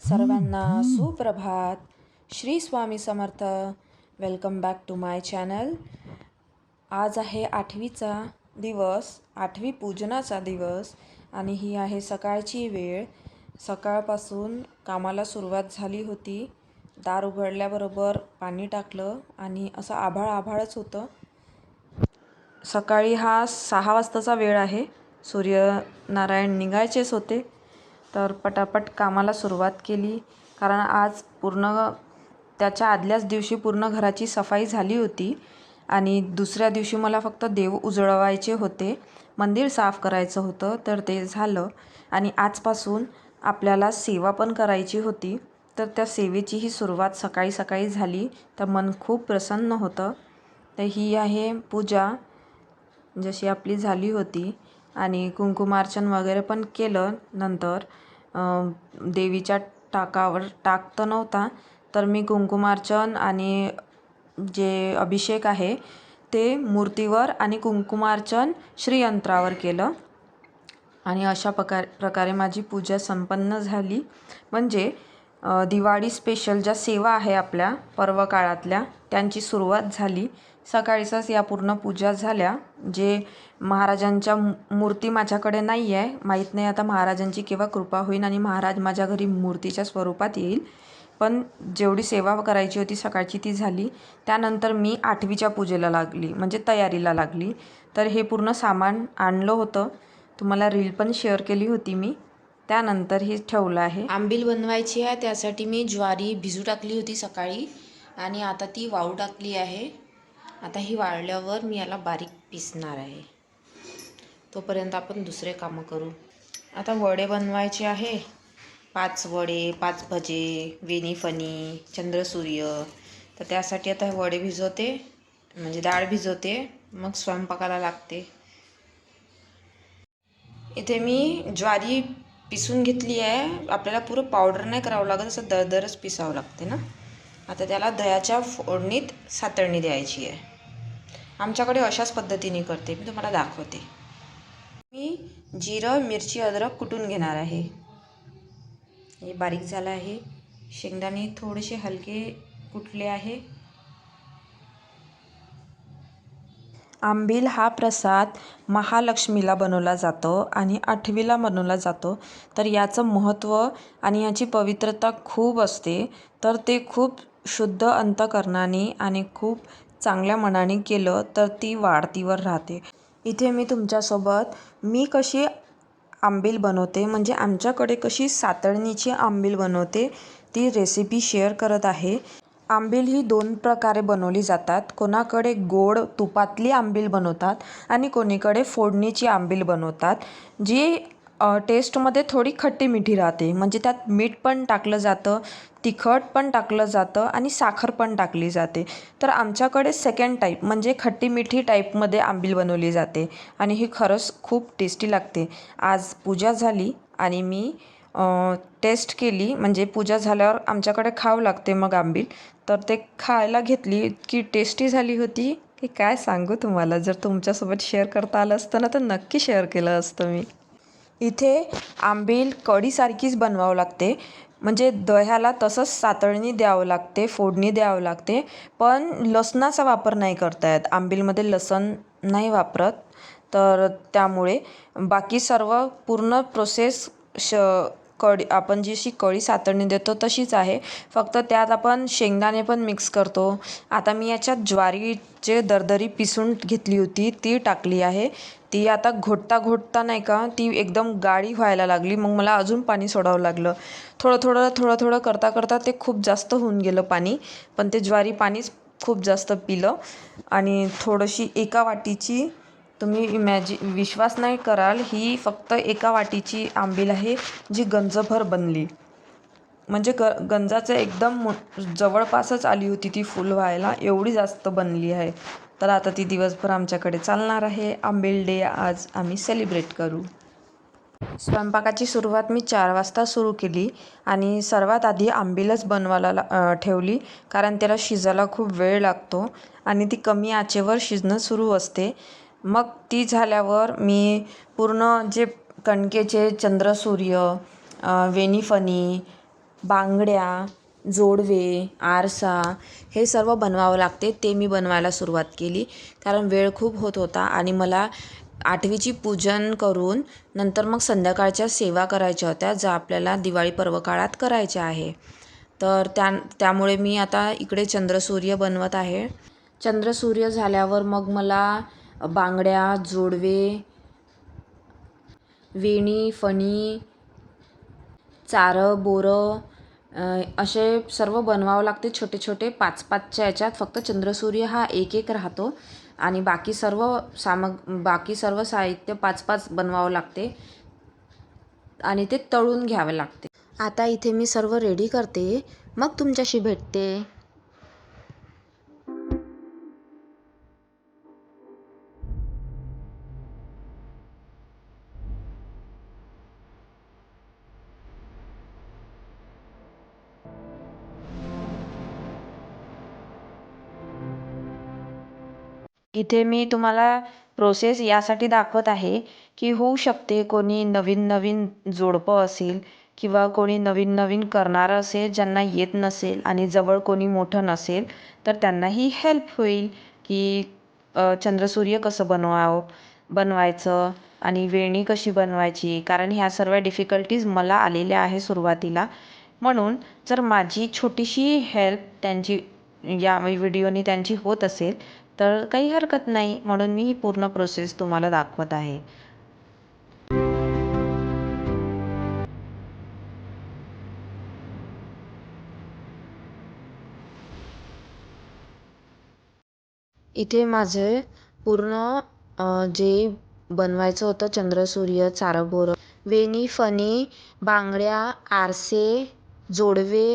सर्वांना सुप्रभात. Shri Swami Samarth welcome back to my channel आज आहे आठवीचा दिवस आठवी पूजनाचा दिवस आणि ही आहे सकाळची वेळ. सकाळपासून कामाला सुरुवात झाली होती. दार उघडल्याबरोबर पाणी टाकलं आणि असं आभाळ आभाळच होतं. सकाळी हा सहा वाजताचा वेळ आहे. सूर्यनारायण निघायचेच होते. तर पटापट कामाला सुरुवात केली. कारण आज पूर्ण त्याच्या आदल्याच दिवशी पूर्ण घराची सफाई झाली होती. आणि दुसऱ्या दिवशी मला फक्त देव उजळवायचे होते. मंदिर साफ करायचं होतं तर ते झालं. आणि आजपासून आपल्याला सेवा पण करायची होती. तर त्या सेवेचीही सुरुवात सकाळी सकाळी झाली. तर मन खूप प्रसन्न होतं. तर ही आहे पूजा जशी आपली झाली होती. आणि कुंकुमार्चन वगैरे पण केलं नंतर. देवीच्या टाकावर टाक तर नव्हता तर मी कुंकुमार्चन आणि जे अभिषेक आहे ते मूर्तीवर आणि कुंकुमार्चन श्रीयंत्रावर केलं. आणि अशा प्रकार प्रकारे माझी पूजा संपन्न झाली. म्हणजे दिवाळी स्पेशल ज्या सेवा आहे आपल्या पर्व काळातल्या त्यांची सुरुवात झाली. सकाळीचाच या पूर्ण पूजा झाल्या. जे महाराजांच्या मू मूर्ती माझ्याकडे नाही आहे माहीत नाही आता महाराजांची केव्हा कृपा होईल आणि महाराज माझ्या घरी मूर्तीच्या स्वरूपात येईल. पण जेवढी सेवा करायची होती सकाळची ती झाली. त्यानंतर मी आठवीच्या पूजेला लागली म्हणजे तयारीला लागली. तर हे पूर्ण सामान आणलं होतं. तुम्हाला रील पण शेअर केली होती मी. त्यानंतर हे ठेवलं आहे. आंबील बनवायची आहे त्यासाठी मी ज्वारी भिजू टाकली होती सकाळी आणि आता ती वाळू टाकली आहे. आता ही वाळल्यावर मी याला बारीक पिसणार आहे. तोपर्यंत आपण दुसरे कामं करू. आता वडे बनवायचे आहे. पाच वडे पाच भजे वेणी फणी चंद्रसूर्य. तर त्यासाठी आता वडे भिजवते म्हणजे डाळ भिजवते मग स्वयंपाकाला लागते. इथे मी ज्वारी पिसून घेतली आहे. आपल्याला पुरं पावडर नाही करावं लागत असं दरदरच पिसावं लागते ना. आता त्याला दह्याच्या फोडणीत सातळणी द्यायची आहे. आमच्याकडे अशाच पद्धतीने करते. मी तुम्हाला दाखवते. मी जिरं मिरची अद्रक कुटून घेणार आहे. हे बारीक झालं आहे. शेंगदाणे थोडेसे हलके कुटले आहे. आंबील हा प्रसाद महालक्ष्मीला बनवला जातो आणि आठवीला बनवला जातो. तर याचं महत्त्व आणि याची पवित्रता खूप असते. तर ते खूप शुद्ध अंतकरणाने आणि खूप चांगल्या मनाने केलं तर ती वाढतीवर राहते. इथे मी तुमच्यासोबत मी कशी आंबील बनवते म्हणजे आमच्याकडे कशी सातळणीची आंबील बनवते ती रेसिपी शेअर करत आहे. आंबील ही दोन प्रकारे बनवली जातात. कोणाकडे गोड तुपातली आंबील बनवतात आणि कोणीकडे फोडणीची आंबील बनवतात जी टेस्टमध्ये थोडी खट्टी मिठी राहते. म्हणजे त्यात मीठ पण टाकलं जातं तिखट पण टाकलं जातं आणि साखर पण टाकली जाते. तर आमच्याकडे सेकंड टाईप म्हणजे खट्टी मिठी टाईपमध्ये आंबील बनवली जाते आणि ही खरंच खूप टेस्टी लागते. आज पूजा झाली आणि मी टेस्ट केली. म्हणजे पूजा झाल्यावर आमच्याकडे खावं लागते मग आंबील. तर ते खायला घेतली. इतकी टेस्टी झाली होती की काय सांगू तुम्हाला? जर तुमच्यासोबत शेअर करता आलं असतं ना तर नक्की शेअर केलं असतं मी. इथे आंबील कढीसारखीच बनवावं लागते. म्हणजे दह्याला तसंच सातळणी द्यावं लागते फोडणी द्यावं लागते. पण लसणाचा वापर नाही करता येत आंबीलमध्ये लसण नाही वापरत. तर त्यामुळे बाकी सर्व पूर्ण प्रोसेस श कढी आपण जशी कढी सातळणी देतो तशीच आहे. फक्त त्यात आपण शेंगदाणे पण मिक्स करतो. आता मी याच्यात ज्वारीचे दरदरी पिसून घेतली होती ती टाकली आहे. ती आता घोटता घोटता नाही का ती एकदम गाळी व्हायला लागली. मग मला अजून पाणी सोडावं लागलं. थोडं थोडं थोडं थोडं करता करता ते खूप जास्त होऊन गेलं पाणी. पण ते ज्वारी पाणीच खूप जास्त पिलं. आणि थोडीशी एका वाटीची तुम्ही इमॅजि विश्वास नाही कराल ही फक्त एका वाटीची आंबील आहे जी गंजभर बनली. म्हणजे ग गंजाचं एकदम मो जवळपासच आली होती ती फुल व्हायला एवढी जास्त बनली आहे. तर आता ती दिवसभर आमच्याकडे चालणार आहे. आंबील डे आज आम्ही सेलिब्रेट करू. स्वयंपाकाची सुरुवात मी चार वाजता सुरू केली आणि सर्वात आधी आंबीलच बनवायला ला ठेवली कारण त्याला शिजायला खूप वेळ लागतो आणि ती कमी आचेवर शिजणं सुरू असते. मग ती झाल्यावर मी पूर्ण जे कणकेचे चंद्रसूर्य वेनिफनी बांगड्या जोडवे आरसा हे सर्व बनवावं लागते ते मी बनवायला सुरुवात केली. कारण वेळ खूप होत होता आणि मला आठवीची पूजन करून नंतर मग संध्याकाळच्या सेवा करायच्या होत्या ज्या आपल्याला दिवाळी पर्व काळात करायच्या आहे. तर त्या त्यामुळे मी आता इकडे चंद्रसूर्य बनवत आहे. चंद्रसूर्य झाल्यावर मग मला बांगड्या जोडवे वेणी फणी चारं बोरं असे सर्व बनवावं लागते छोटे छोटे. पाच पाचच्या याच्यात फक्त चंद्रसूर्य हा एक एक राहतो. आणि बाकी सर्व सामग बाकी सर्व साहित्य पाच पाच बनवावं लागते. आणि ते तळून घ्यावे लागते. आता इथे मी सर्व रेडी करते. मग तुमच्याशी भेटते. इथे मी तुम्हाला प्रोसेस यासाठी दाखवत आहे की होऊ शकते कोणी नवीन नवीन जोडपं असेल किंवा कोणी नवीन नवीन करणारं असेल ज्यांना येत नसेल आणि जवळ कोणी मोठं नसेल तर त्यांनाही हेल्प होईल की चंद्रसूर्य कसं बनवावं बनवायचं आणि वेणी कशी बनवायची कारण ह्या सर्व डिफिकल्टीज मला आलेल्या आहे सुरुवातीला. म्हणून जर माझी छोटीशी हेल्प त्यांची या व्हिडिओनी त्यांची होत असेल तर काही हरकत नाही म्हणून मी ही पूर्ण प्रोसेस तुम्हाला दाखवत आहे. इथे माझे पूर्ण जे बनवायचं होतं चंद्रसूर्य चारबोरं वेणी फणी बांगड्या आरसे जोडवे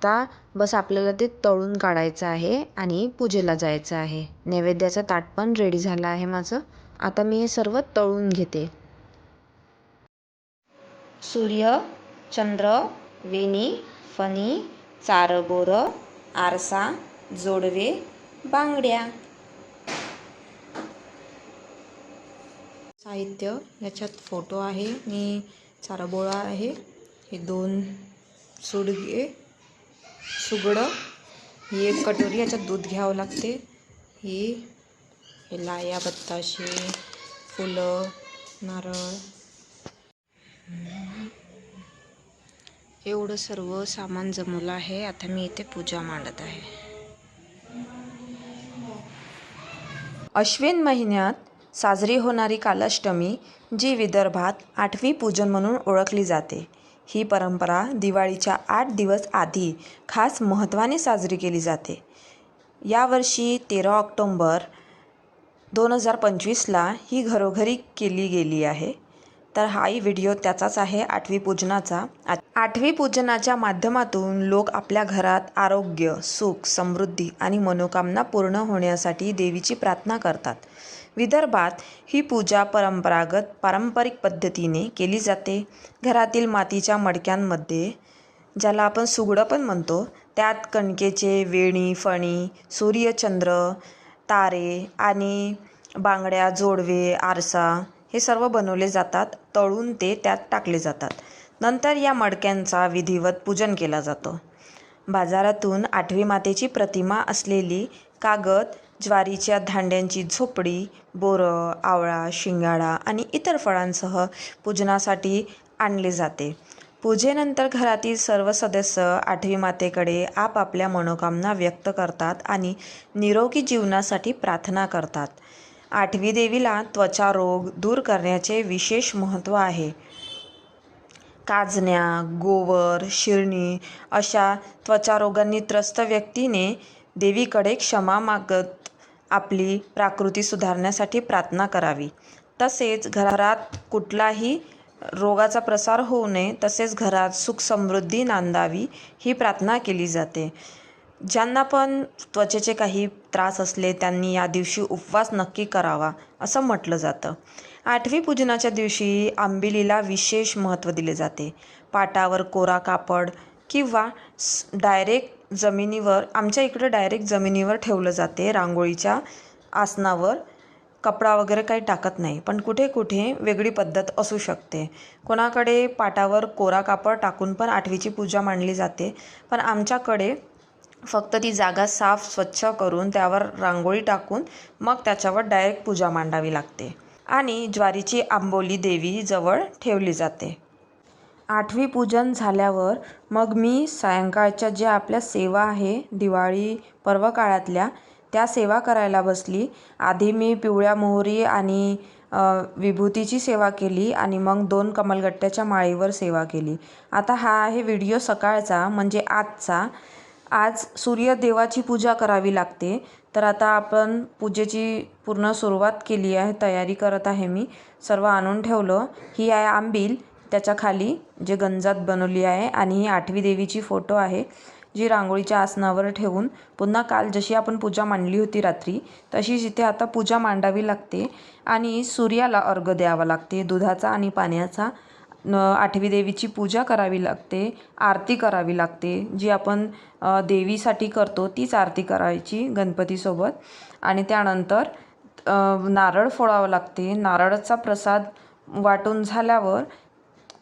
आता बस आपल्याला ते तळून काढायचं आहे आणि पूजेला जायचं आहे. नैवेद्याचं ताट पण रेडी झालं आहे माझं. आता मी हे सर्व तळून घेते. सूर्य चंद्र वेणी फणी चारबोरं आरसा जोडवे बांगड्या. साहित्य याच्यात फोटो आहे. मी चारबोळा आहे. हे दोन सुडगे सुगडं. ही एक कटोरी याच्यात दूध घ्यावं लागते. ही हे लाया बत्ताशे फुलं नारळ. एवढं सर्व सामान जमवलं आहे. आता मी इथे पूजा मांडत आहे. अश्विन महिन्यात साजरी होणारी कालाष्टमी जी विदर्भात आठवी पूजन म्हणून ओळखली जाते. ही परंपरा दिवाळीच्या आठ दिवस आधी खास महत्त्वाने साजरी केली जाते. यावर्षी तेरा ऑक्टोंबर दोन हजार पंचवीसला ही घरोघरी केली गेली आहे. तर हाही व्हिडिओ त्याचाच आहे आठवी पूजनाचा. आ- आठवी पूजनाच्या माध्यमातून लोक आपल्या घरात आरोग्य सुख समृद्धी आणि मनोकामना पूर्ण होण्यासाठी देवीची प्रार्थना करतात. विदर्भात ही पूजा परंपरागत पारंपरिक पद्धतीने केली जाते. घरातील मातीच्या मडक्यांमध्ये ज्याला आपण सुगडं पण म्हणतो त्यात कणकेचे वेणी फणी सूर्यचंद्र तारे आणि बांगड्या जोडवे आरसा हे सर्व बनवले जातात. तळून ते त्यात टाकले जातात. नंतर या मडक्यांचा विधिवत पूजन केला जातो. बाजारातून आठवी मातेची प्रतिमा असलेली कागद ज्वारीच्या धांड्यांची झोपडी बोरं आवळा शिंगाडा आणि इतर फळांसह पूजनासाठी आणले जाते. पूजेनंतर घरातील सर्व सदस्य आठवी मातेकडे आपापल्या मनोकामना व्यक्त करतात आणि निरोगी जीवनासाठी प्रार्थना करतात. आठवी देवीला त्वचा रोग दूर करण्याचे विशेष महत्त्व आहे. काजण्या गोवर शिरणी अशा त्वचारोगांनी त्रस्त व्यक्तीने देवीकडे क्षमा मागत आपली प्राकृती सुधारण्यासाठी प्रार्थना करावी. तसेच घरात कुठलाही रोगाचा प्रसार होऊ नये तसेच घरात सुख समृद्धी नांदावी ही प्रार्थना केली जाते. ज्यांना पण त्वचेचे काही त्रास असले त्यांनी या दिवशी उपवास नक्की करावा असं म्हटलं जातं. आठवी पूजनाच्या दिवशी आंबिलीला विशेष महत्त्व दिले जाते. पाटावर कोरा कापड किंवा डायरेक्ट जमिनीवर आमच्या इकडे डायरेक्ट जमिनीवर ठेवलं जाते. रांगोळीच्या आसनावर कपडा वगैरे काही टाकत नाही पण कुठे कुठे वेगळी पद्धत असू शकते. कोणाकडे पाटावर कोरा कापड टाकून पण आठवीची पूजा मांडली जाते पण आमच्याकडे फक्त ती जागा साफ स्वच्छ करून त्यावर रांगोळी टाकून मग त्याच्यावर डायरेक्ट पूजा मांडावी लागते. आणि ज्वारीची आंबोली देवी जवळ ठेवली जाते. आठवी पूजन झाल्यावर मग मी सायंकाळच्या ज्या आपल्या सेवा आहे दिवाळी पर्व काळातल्या त्या सेवा करायला बसली. आधी मी पिवळ्या मोहरी आणि विभूतीची सेवा केली आणि मग दोन कमलगट्ट्याच्या माळीवर सेवा केली. आता हा आहे व्हिडिओ सकाळचा म्हणजे आजचा. आज सूर्यदेवाची पूजा करावी लागते. तर आता आपण पूजेची पूर्ण सुरुवात केली आहे तयारी करत आहे मी. सर्व आणून ठेवलं. ही आहे आंबील. त्याच्याखाली जे गंजात बनवली आहे आणि ही आठवी देवीची फोटो आहे जी रांगोळीच्या आसनावर ठेवून. पुन्हा काल जशी आपण पूजा मांडली होती रात्री तशीच इथे आता पूजा मांडावी लागते आणि सूर्याला अर्घ द्यावा लागते दुधाचा आणि पाण्याचा. आठवी देवीची पूजा करावी लागते आरती करावी लागते. जी आपण देवीसाठी करतो तीच आरती करायची गणपतीसोबत. आणि त्यानंतर नारळ फोडावं लागते. नारळाचा प्रसाद वाटून झाल्यावर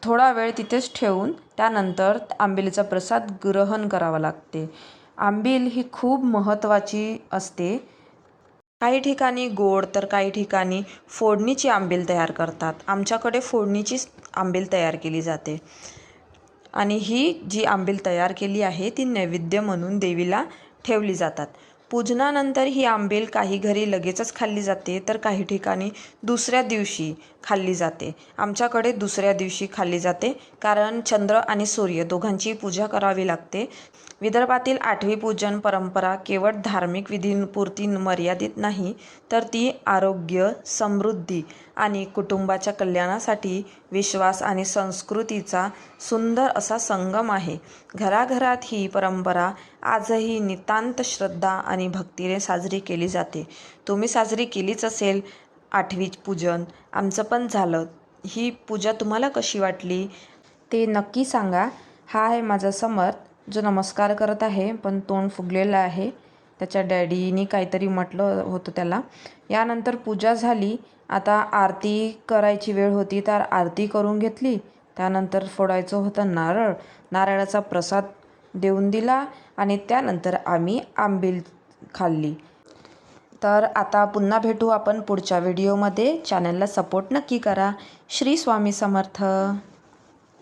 थोडा वेळ तिथेच ठेवून त्यानंतर आंबिलीचा प्रसाद ग्रहण करावा लागते. आंबील ही खूप महत्त्वाची असते. काही ठिकाणी गोड तर काही ठिकाणी फोडणीची आंबील तयार करतात. आमच्याकडे फोडणीचीच आंबील तयार केली जाते. आणि ही जी आंबील तयार केली आहे ती नैवेद्य म्हणून देवीला ठेवली जातात. पूजनानंतर ही आंबेल काही घरी लगेचच खाल्ली जाते तर काही ठिकाणी दुसऱ्या दिवशी खाल्ली जाते. आमच्याकडे दुसऱ्या दिवशी खाल्ली जाते कारण चंद्र आणि सूर्य दोघांची पूजा करावी लागते. विदर्भातील आठवी पूजन परंपरा केवळ धार्मिक विधींपुरती मर्यादित नाही तर ती आरोग्य समृद्धी आणि कुटुंबाच्या कल्याणासाठी विश्वास आणि संस्कृतीचा सुंदर असा संगम आहे. घराघरात ही परंपरा आजही नितांत श्रद्धा आणि भक्तीने साजरी केली जाते. तुम्ही साजरी केलीच असेल आठवी पूजन आमचं पण झालं. ही पूजा तुम्हाला कशी वाटली? ते नक्की सांगा. हा आहे माझा समर्थ जो नमस्कार करत आहे पण तोंड फुगलेलं आहे. त्याच्या डॅडीनी काहीतरी म्हटलं होतं त्याला. यानंतर पूजा झाली. आता आरती करायची वेळ होती तर आरती करून घेतली. त्यानंतर फोडायचं होतं नारळ. नारळाचा प्रसाद देऊन दिला आणि त्यानंतर आम्ही आंबील खाल्ली. तर आता पुन्हा भेटू आपण पुढच्या व्हिडिओमध्ये. चॅनलला सपोर्ट नक्की करा. श्री स्वामी समर्थ.